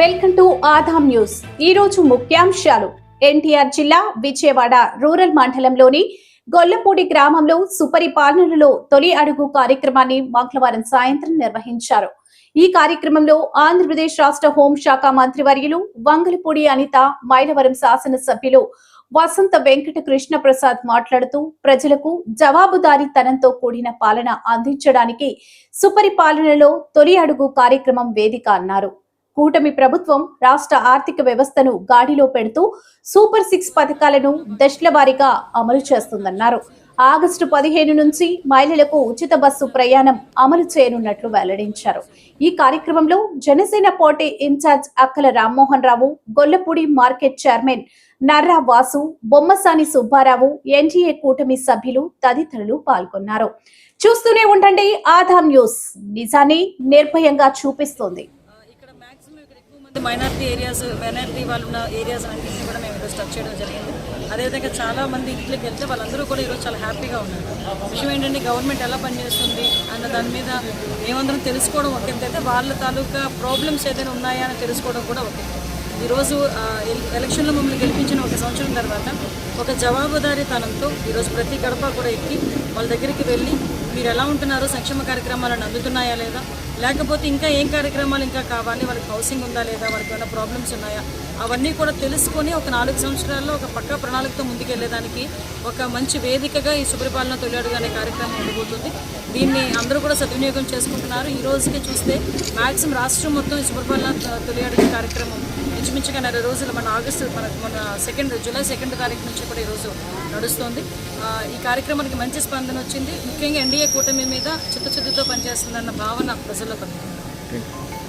Welcome to Aadhan news. ఈ రోజు ముఖ్యాంశాలు. ఎన్టీఆర్ జిల్లా విజయవాడ రూరల్ మండలంలోని గొల్లపూడి గ్రామంలో సుపరిపాలనలో తొలి అడుగు కార్యక్రమాన్ని మంగళవారం సాయంత్రం నిర్వహించారు. ఈ కార్యక్రమంలో ఆంధ్రప్రదేశ్ రాష్ట్ర హోంశాఖ మంత్రివర్యులు వంగలపూడి అనిత మైలవరం శాసనసభ్యులు వసంత వెంకట కృష్ణ ప్రసాద్ మాట్లాడుతూ ప్రజలకు జవాబుదారీతనంతో కూడిన పాలన అందించడానికి సుపరిపాలనలో తొలి అడుగు కార్యక్రమం వేదిక అన్నారు. కూటమి ప్రభుత్వం రాష్ట్ర ఆర్థిక వ్యవస్థను గాడిలో పెడుతూ సూపర్ సిక్స్ పథకాలను దశల వారీగా అమలు చేస్తుందన్నారు. ఆగస్టు పదిహేను నుంచి మహిళలకు ఉచిత బస్సు ప్రయాణం అమలు చేయనున్నట్లు వెల్లడించారు. ఈ కార్యక్రమంలో Janasena party incharge Akkala Rammohan Rao Gollapudi market chairman Narra Vasu Bommasani Subbarao NDA కూటమి సభ్యులు తదితరులు పాల్గొన్నారు. చూస్తూనే ఉండండి ఆధామ్ న్యూస్. నిజాన్ని నిర్భయంగా చూపిస్తోంది. మైనారిటీ ఏరియాస్ మైనార్టీ వాళ్ళు ఉన్న ఏరియాస్ అన్నింటినీ కూడా మేము ఈరోజు టచ్ చేయడం జరిగింది. అదేవిధంగా చాలా మంది ఇంట్లోకి వెళ్తే వాళ్ళందరూ కూడా ఈరోజు చాలా హ్యాపీగా ఉన్నారు. విషయం ఏంటంటే గవర్నమెంట్ ఎలా పనిచేస్తుంది అన్న దాని మీద మేమందరం తెలుసుకోవడం ఒక అయితే వాళ్ళ తాలూకా ప్రాబ్లమ్స్ ఏదైనా ఉన్నాయా అని తెలుసుకోవడం కూడా ఒక ఈరోజు ఎల్- ఎలక్షన్లో మమ్మల్ని గెలిపించిన ఒక సంవత్సరం తర్వాత ఒక జవాబుదారీతనంతో ఈరోజు ప్రతి గడప కూడా ఎక్కి వాళ్ళ దగ్గరికి వెళ్ళి మీరు ఎలా ఉంటున్నారో సంక్షేమ కార్యక్రమాలను అందుతున్నాయా లేదా? లేకపోతే ఇంకా ఏం కార్యక్రమాలు ఇంకా కావాలి? వాళ్ళకి హౌసింగ్ ఉందా లేదా? వాళ్ళకి ఏమైనా ప్రాబ్లమ్స్ ఉన్నాయా? అవన్నీ కూడా తెలుసుకొని ఒక నాలుగు సంవత్సరాల్లో ఒక పక్కా ప్రణాళికతో ముందుకెళ్ళేదానికి ఒక మంచి వేదికగా ఈ సుపరిపాలన తొలియాడుగా అనే కార్యక్రమం ఉండబోతుంది. దీన్ని అందరూ కూడా సద్వినియోగం చేసుకుంటున్నారు. ఈ రోజుకి చూస్తే మ్యాక్సిమం రాష్ట్రం మొత్తం ఈ సుపరిపాలన తొలియాడుగా కార్యక్రమం ఇంచుమించుగా నెల రోజులు మన ఆగస్టు మన మన సెకండ్ జూలై సెకండ్ తారీఖు నుంచి కూడా ఈరోజు నడుస్తుంది. ఈ కార్యక్రమానికి మంచి స్పందన వచ్చింది. ముఖ్యంగా ఎన్డీఏ కూటమి మీద చిత్తశుద్ధితో పనిచేస్తుందన్న భావన ప్రజల్లో కలుగుతుంది.